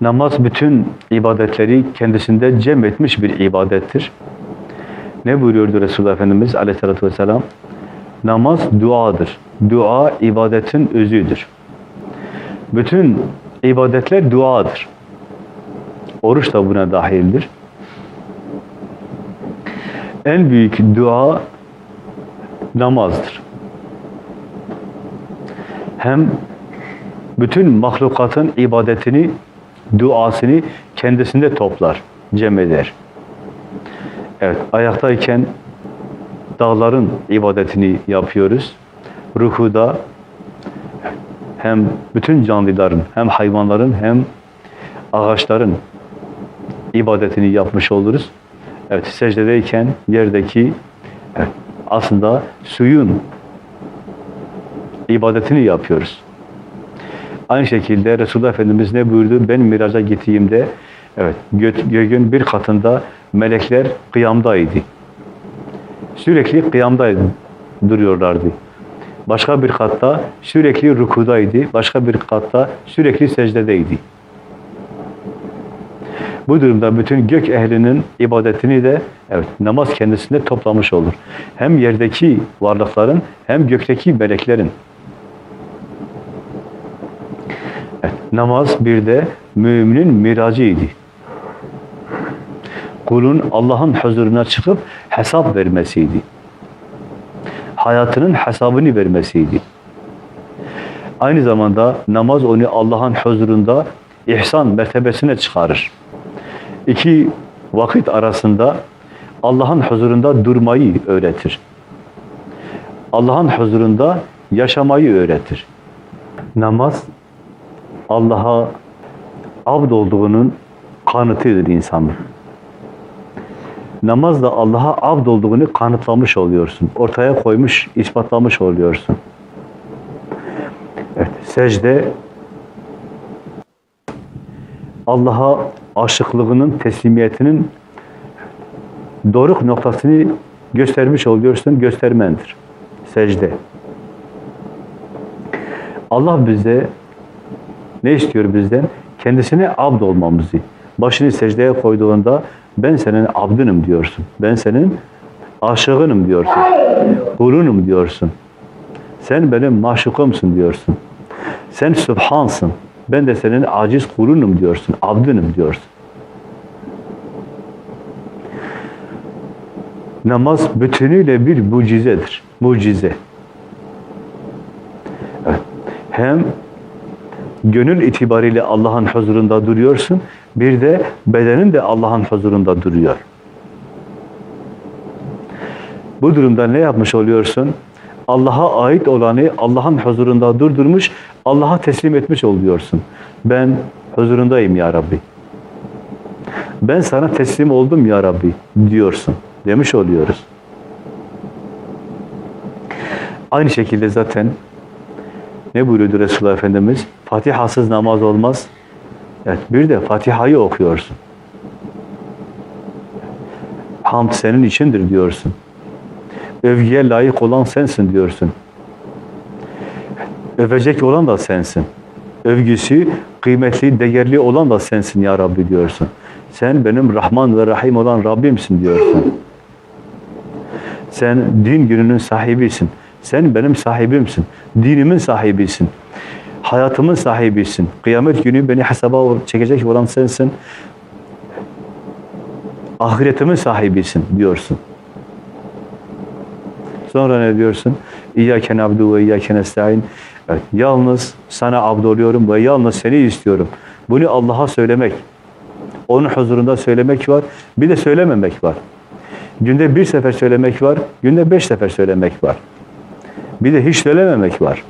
Namaz bütün ibadetleri kendisinde cem etmiş bir ibadettir. Ne buyuruyordu Resulullah Efendimiz aleyhissalatü vesselam? Namaz duadır. Dua ibadetin özüdür. Bütün ibadetler duadır. Oruç da buna dahildir. En büyük dua namazdır. Hem bütün mahlukatın ibadetini, duasını kendisinde toplar, cem eder. Evet, ayaktayken dağların ibadetini yapıyoruz. Ruhuda hem bütün canlıların, hem hayvanların, hem ağaçların ibadetini yapmış oluruz. Evet, secdedeyken yerdeki aslında suyun ibadetini yapıyoruz. Aynı şekilde Resulullah Efendimiz ne buyurdu? Ben miraca gittiğimde evet gö göğün bir katında melekler kıyamdaydı. Sürekli kıyamdaydı, duruyorlardı. Başka bir katta sürekli rükudaydı. Başka bir katta sürekli secdedeydi. Bu durumda bütün gök ehlinin ibadetini de evet namaz kendisinde toplamış olur. Hem yerdeki varlıkların hem gökteki meleklerin. Evet, namaz bir de müminin miracıydı. Kulun Allah'ın huzuruna çıkıp hesap vermesiydi. Hayatının hesabını vermesiydi. Aynı zamanda namaz onu Allah'ın huzurunda ihsan mertebesine çıkarır. İki vakit arasında Allah'ın huzurunda durmayı öğretir. Allah'ın huzurunda yaşamayı öğretir. Namaz Allah'a abd olduğunun kanıtıdır insanın. Namazla Allah'a abd olduğunu kanıtlamış oluyorsun. Ortaya koymuş, ispatlamış oluyorsun. Evet, secde Allah'a aşıklığının, teslimiyetinin doruk noktasını göstermiş oluyorsun, göstermendir. Secde. Allah bize ne istiyor bizden? Kendisine abd olmamızı. Başını secdeye koyduğunda ben senin abdınım diyorsun. Ben senin aşığınım diyorsun. Kulunum diyorsun. Sen benim maşukumsun diyorsun. Sen Sübhansın. Ben de senin aciz kulunum diyorsun. Abdınım diyorsun. Namaz bütünüyle bir mucizedir. Mucize. Evet. Hem gönül itibariyle Allah'ın huzurunda duruyorsun, bir de bedenin de Allah'ın huzurunda duruyor. Bu durumda ne yapmış oluyorsun? Allah'a ait olanı Allah'ın huzurunda durdurmuş, Allah'a teslim etmiş oluyorsun. Ben huzurundayım ya Rabbi. Ben sana teslim oldum ya Rabbi diyorsun. Demiş oluyoruz. Aynı şekilde zaten ne buyuruyordu Resulullah Efendimiz? Fatihasız namaz olmaz. Evet, bir de Fatiha'yı okuyorsun. Hamd senin içindir diyorsun. Övgüye layık olan sensin diyorsun. Övecek olan da sensin. Övgüsü kıymetli, değerli olan da sensin ya Rabbi diyorsun. Sen benim Rahman ve Rahim olan Rabbimsin diyorsun. Sen din gününün sahibisin. Sen benim sahibimsin. Dinimin sahibisin. Hayatımın sahibisin. Kıyamet günü beni hesaba çekecek olan sensin. Ahiretimin sahibisin diyorsun. Sonra ne diyorsun? İyyâke nabdu ve iyyâke nestaîn. Evet, yalnız sana abd oluyorum ve yalnız seni istiyorum. Bunu Allah'a söylemek, onun huzurunda söylemek var, bir de söylememek var. Günde bir sefer söylemek var, günde beş sefer söylemek var. Bir de hiç söylememek var.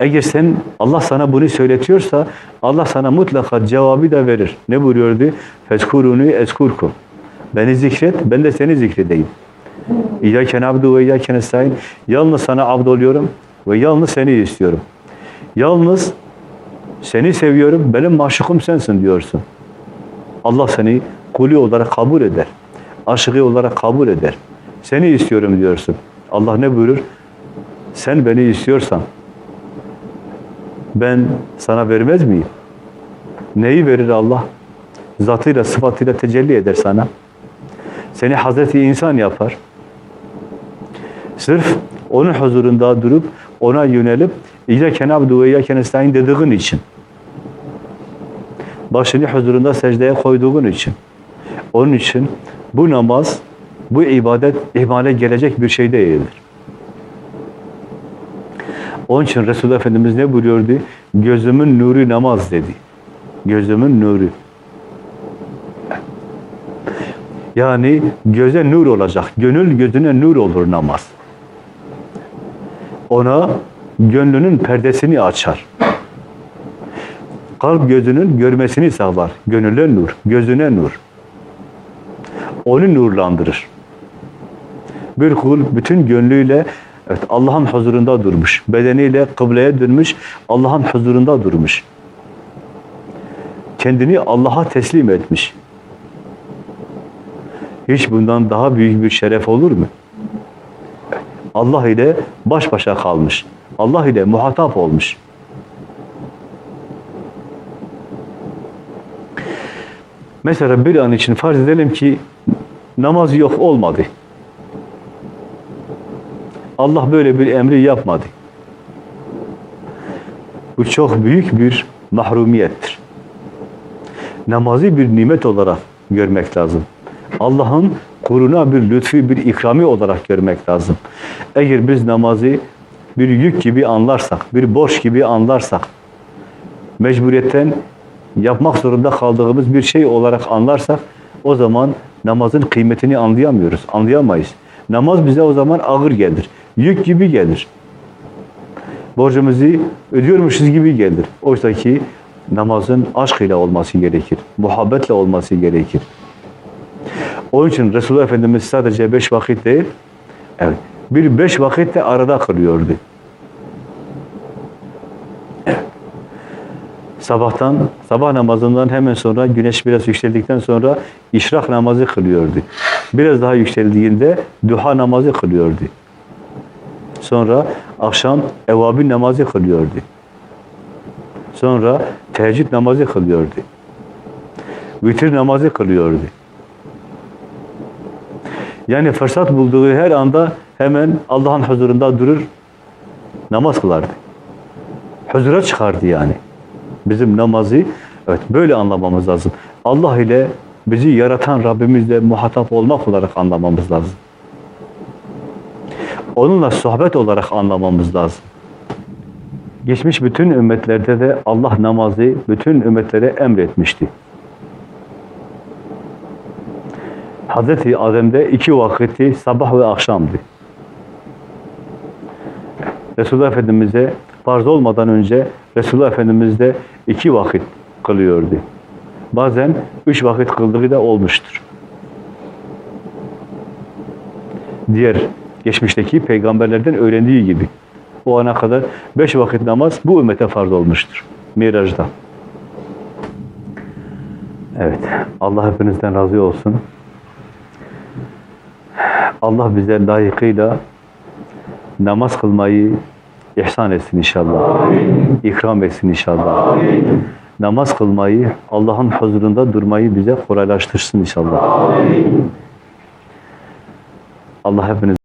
Eğer sen Allah sana bunu söyletiyorsa Allah sana mutlaka cevabı da verir. Ne buyuruyordu? Fezkuruni eskurkum. Beni zikret, ben de seni zikredeyim. İyyâke nabdu ve iyyâke nestaîn. Yalnız sana abd oluyorum ve yalnız seni istiyorum. Yalnız seni seviyorum, benim maşukum sensin diyorsun. Allah seni kulü olarak kabul eder. Aşığı olarak kabul eder. Seni istiyorum diyorsun. Allah ne buyurur? Sen beni istiyorsan ben sana vermez miyim? Neyi verir Allah? Zatıyla, sıfatıyla tecelli eder sana. Seni Hazreti insan yapar. Sırf onun huzurunda durup, ona yönelip, İyyâke na'budu ve iyyâke nestaîn dediğin için. Başını huzurunda secdeye koyduğun için. Onun için bu namaz, bu ibadet ihmale gelecek bir şey değildir. Onun için Resulullah Efendimiz ne buyuruyordu? Gözümün nuru namaz dedi. Gözümün nuru. Yani göze nur olacak. Gönül gözüne nur olur namaz. Ona gönlünün perdesini açar. Kalp gözünün görmesini sağlar. Gönüle nur, gözüne nur. Onu nurlandırır. Bir kul bütün gönlüyle evet, Allah'ın huzurunda durmuş. Bedeniyle kıbleye dönmüş. Allah'ın huzurunda durmuş. Kendini Allah'a teslim etmiş. Hiç bundan daha büyük bir şeref olur mu? Allah ile baş başa kalmış. Allah ile muhatap olmuş. Mesela bir an için farz edelim ki namaz yok olmadı. Allah böyle bir emri yapmadı. Bu çok büyük bir mahrumiyettir. Namazı bir nimet olarak görmek lazım. Allah'ın kuruna bir lütfu, bir ikrami olarak görmek lazım. Eğer biz namazı bir yük gibi anlarsak, bir borç gibi anlarsak, mecburiyetten yapmak zorunda kaldığımız bir şey olarak anlarsak, o zaman namazın kıymetini anlayamıyoruz, anlayamayız. Namaz bize o zaman ağır gelir, yük gibi gelir. Borcumuzu ödüyormuşuz gibi gelir. Oysa ki namazın aşk ile olması gerekir, muhabbetle olması gerekir. Onun için Resulullah Efendimiz sadece beş vakit değil, evet, bir beş vakit de arada kılıyordu. Evet. Sabahtan, sabah namazından hemen sonra güneş biraz yükseldikten sonra işrak namazı kılıyordu. Biraz daha yükseldiğinde duha namazı kılıyordu. Sonra akşam evabin namazı kılıyordu. Sonra teheccüd namazı kılıyordu. Vitir namazı kılıyordu. Yani fırsat bulduğu her anda hemen Allah'ın huzurunda durur, namaz kılardı. Huzura çıkardı yani. Bizim namazı evet böyle anlamamız lazım. Allah ile bizi yaratan Rabbimizle muhatap olmak olarak anlamamız lazım. Onunla sohbet olarak anlamamız lazım. Geçmiş bütün ümmetlerde de Allah namazı bütün ümmetlere emretmişti. Hazreti Adem'de iki vakitti sabah ve akşamdı. Resulullah Efendimiz'e farz olmadan önce Resulullah Efendimiz de iki vakit kılıyordu. Bazen üç vakit kıldığı da olmuştur. Diğer geçmişteki peygamberlerden öğrendiği gibi. O ana kadar beş vakit namaz bu ümmete farz olmuştur. Miraj'da. Evet. Allah hepinizden razı olsun. Allah bize layıkıyla namaz kılmayı ihsan etsin inşallah. Amin. İkram etsin inşallah. Amin. Namaz kılmayı, Allah'ın huzurunda durmayı bize kolaylaştırsın inşallah. Amin. Allah hepiniz